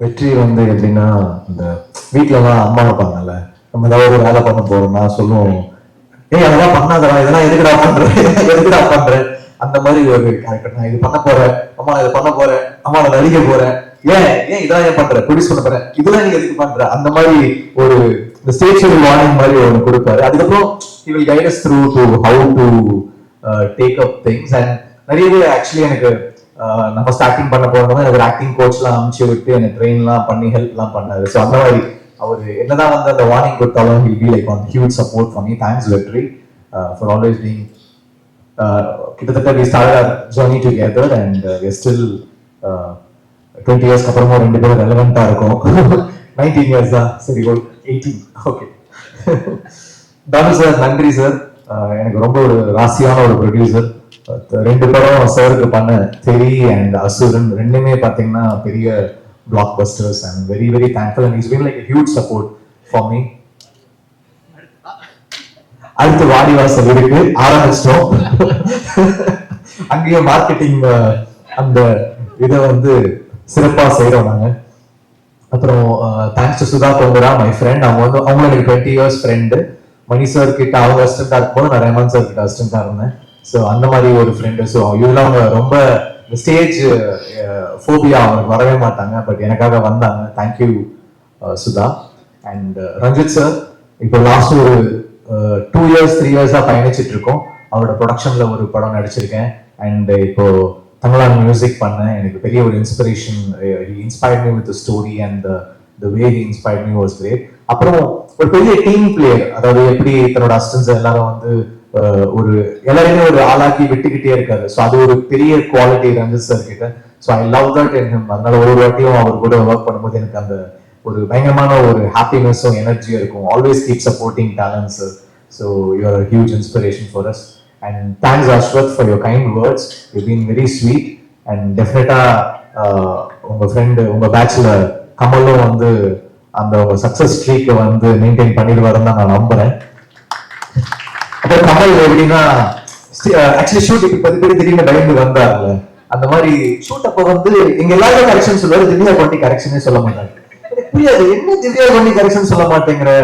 வெற்றி வந்து எப்படின்னா இந்த வீட்டிலலாம் தான் அம்மா இருப்பாங்கல்ல நம்ம ஏதாவது ஒரு வேலை பண்ண போறோம்னா சொல்லுவோம். ஏய் அதெல்லாம் பண்ணாதடா இதெல்லாம் எதுக்குடா பண்ற? எதுக்குடா பண்ற? அந்த மாதிரி ஒரு கேரக்டர் நான் இது பண்ண போறேன் அம்மா நான் இது பண்ண போறேன் அம்மா நான் நடிக்க போறேன். ஏன் ஏன் இதெல்லாம் ஏன் பண்ற? ப்ரொடியூஸ் பண்ண போறேன். இதெல்லாம் நீ எதுக்கு பண்ற? அந்த மாதிரி ஒரு இந்த ஸ்டேஜ் வார்னிங் மாதிரி ஒன்று கொடுப்பாரு. அதுக்கப்புறம் he will through us how to how to uh, take up நிறையவே ஆக்சுவலி எனக்கு நம்ம ஸ்டார்டிங் பண்ண போறோம் எனக்கு ஆக்டிங் கோச்லாம் அனுப்பிச்சு விட்டு எனக்கு ட்ரெயின்லாம் பண்ணி ஹெல்ப்லாம் பண்ணாரு. ஸோ அந்த மாதிரி அவர் என்னதான் வந்து அந்த வார்னிங் கொடுத்தாலும் he'll be like an huge support பண்ணி thanks Vetri for always being கிட்டத்தட்ட we start our journey together and we still twenty இயர்ஸ்க்கு அப்புறமா ரெண்டு பேரும் ரெலவெண்ட்டாக இருக்கும். நைன்டீன் இயர்ஸ் தான். சரி ஓ எயிட்டீன் ஓகே தானு சார் நன்றி சார். எனக்கு ரொம்ப ஒரு ராசியான ஒரு ப்ரொடியூசர் ரெண்டு படம் சாருக்கு பண்ண தெரி அண்ட் அசுரன் ரெண்டுமே பார்த்தீங்கன்னா பெரிய blockbusters and very very thankful and is been like huge support for me அடுத்து வாடிவாசல் இருக்கு ஆரம்பிச்சிட்டோம் அங்கேயும் மார்க்கெட்டிங் அந்த இதை வந்து சிறப்பா செய்கிறோம் நாங்கள் அப்புறம் thanks to Sudha Kongara my friend அவங்க வந்து அவங்களுக்கு twenty years friend Mani sir கிட்ட அவங்க அசிஸ்டண்டா இருக்கும்போது நான் ரஹ்மான் சார் கிட்ட அசிஸ்டண்டா இருந்தேன். ஸோ அந்த மாதிரி ஒரு ஃப்ரெண்டு ஸோ இவெல்லாம் அவங்க ரொம்ப ஸ்டேஜ் ஃபோபியா அவங்களுக்கு வரவே மாட்டாங்க. பட் எனக்காக வந்தாங்க. Thank you Sudha and Ranjith sir இப்போ லாஸ்ட் ஒரு டூ இயர்ஸ் த்ரீ இயர்ஸாக பயணிச்சுட்டு இருக்கோம். அவரோட ப்ரொடக்ஷனில் ஒரு படம் நடிச்சிருக்கேன். அண்ட் uh, இப்போ தமிழான் மியூசிக் பண்ணேன். எனக்கு பெரிய ஒரு inspiration inspired me with story and the way he inspired me was great அப்புறம் ஒரு பெரிய டீம் பிளேயர் அதாவது எப்படி தன்னோட அசிஸ்டன்ஸ் எல்லாரும் வந்து ஒரு எல்லாரையுமே ஒரு ஆளாக்கி விட்டுக்கிட்டே இருக்காரு. ஸோ அது ஒரு பெரிய குவாலிட்டி ரஞ்சித் சார் கிட்ட. ஸோ ஐ லவ் தட் என் அதனால ஒரு ஒரு வாட்டியும் அவர் கூட ஒர்க் பண்ணும்போது எனக்கு அந்த ஒரு பயங்கரமான ஒரு ஹாப்பினஸும் எனர்ஜியும் இருக்கும். Always keep supporting talents so you're huge inspiration for us and thanks Ashwath for your kind words you been very sweet and டெஃபினட்டாக உங்கள் ஃப்ரெண்டு உங்கள் பேட்சில் கமலும் வந்து அந்த உங்கள் சக்ஸஸ் ஸ்ட்ரீக்கை வந்து மெயின்டைன் பண்ணிடுவாருன்னு தான் நான் நம்புகிறேன் அப்புறம் கமல் எப்படின்னா ஆக்சுவலி ஷூட் இப்ப பத்து பேர் திடீர்னு பயந்து வந்தாருல. அந்த மாதிரி ஷூட் அப்ப வந்து எங்க எல்லாரும் கரெக்ஷன் சொல்லுவாரு திவ்யா பண்ணி கரெக்ஷனே சொல்ல மாட்டாங்க புரியாது என்ன திவ்யா பண்ணி கரெக்ஷன் சொல்ல மாட்டேங்கிற?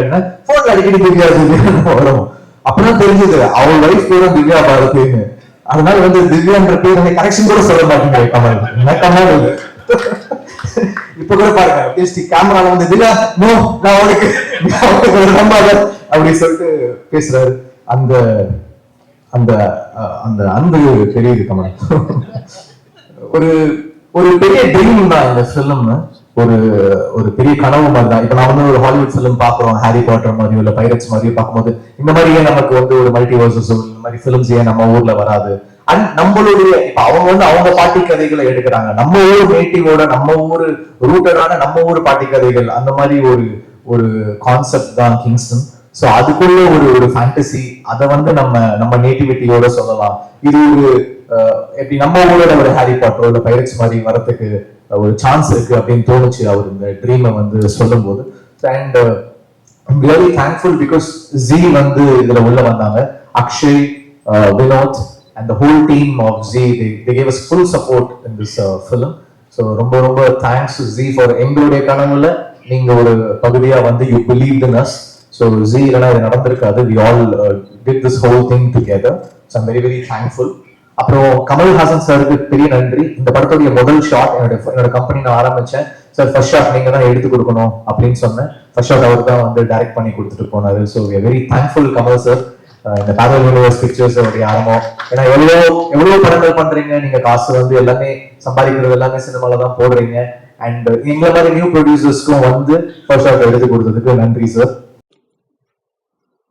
போன்ல அடிக்கடி திவ்யா திவ்யா வரும். அப்பதான் தெரிஞ்சது அவள் வைஃப் பேரும் திவ்யா பாரதின்னு. அதனால வந்து திவ்யான்ற பேர் வந்து கரெக்ஷன் கூட சொல்ல மாட்டேங்க கமல். என்ன கமல் இப்ப கூட பாருங்க பேசி கேமரால வந்து திவ்யா நோ நான் அவனுக்கு அவனுக்கு ஒரு அப்படி சொல்லிட்டு பேசுறாரு. அந்த அந்த அந்த அன்பு தெரியுது கமல். ஒரு ஒரு பெரிய ட்ரீம் தான் இந்த ஃபிலிம் ஒரு ஒரு பெரிய கனவு மாதிரி தான். இப்ப நான் வந்து ஒரு ஹாலிவுட் ஃபிலிம் பாக்குறோம் ஹாரி பாட்டர் மாதிரியோ இல்ல பைரட்ஸ் மாதிரியோ பார்க்கும்போது இந்த மாதிரியே நமக்கு வந்து ஒரு மல்டிவர்சஸ் இந்த மாதிரி ஃபிலிம்ஸ் ஏன் நம்ம ஊர்ல வராது? அண்ட் நம்மளுடைய இப்ப அவங்க வந்து அவங்க பாட்டி கதைகளை எடுக்கிறாங்க. நம்ம ஊர் நேட்டிவோட நம்ம ஊர் ரூட்டடான நம்ம ஊர் பாட்டி கதைகள் அந்த மாதிரி ஒரு ஒரு கான்செப்ட் தான் கிங்ஸ்டன் சோ அதுக்குள்ள ஒரு ஒரு ஃபேண்டசி அதை வந்து நம்ம நம்ம நேட்டிவிட்டியோட சொல்லலாம். இது ஒரு எப்படி நம்ம ஊரோட ஒரு ஹாரி பாட்டரோ இல்லை பைரட்ஸ் மாதிரி வரத்துக்கு ஒரு சான்ஸ் இருக்கு அப்படின்னு தோணுச்சு. அவர் இந்த ட்ரீமை வந்து சொல்லும்போது. And very thankful because Zee வந்து இதுல உள்ள வந்தாங்க. Akshay Vinod and whole team team of Z they, they gave us full support in this uh, ரொம்ப ரொம்ப தேங்க்ஸ் ஜி ஃபார் எங்களுடைய கனவுல நீங்க ஒரு பகுதியா வந்து you believe in us so Zee இல்லைன்னா இது நடந்திருக்காது we all did this whole thing together so very very thankful அப்புறம் கமல்ஹாசன் சாருக்கு பெரிய நன்றி. இந்த படத்துடைய முதல் ஷாட் என்னோட என்னோட கம்பெனி நான் ஆரம்பிச்சேன். சார் ஃபர்ஸ்ட் ஷாட் நீங்க தான் எடுத்து கொடுக்கணும் அப்படின்னு சொன்னேன். ஃபர்ஸ்ட் ஷாட் அவர் தான் வந்து டைரக்ட் பண்ணி கொடுத்துட்டு போனாரு. So very thankful Kamal sir uh, இந்த பேரல் யூனிவர்ஸ் பிக்சர்ஸ் உடைய ஆரம்பம். ஏன்னா எவ்வளோ எவ்வளோ படங்கள் பண்றீங்க? நீங்க காசு வந்து எல்லாமே சம்பாதிக்கிறது எல்லாமே சினிமால தான் போடுறீங்க. அண்ட் எங்களை மாதிரி நியூ ப்ரொடியூசர்ஸ்க்கும் வந்து ஃபர்ஸ்ட் ஷாட் எடுத்து கொடுத்ததுக்கு நன்றி சார்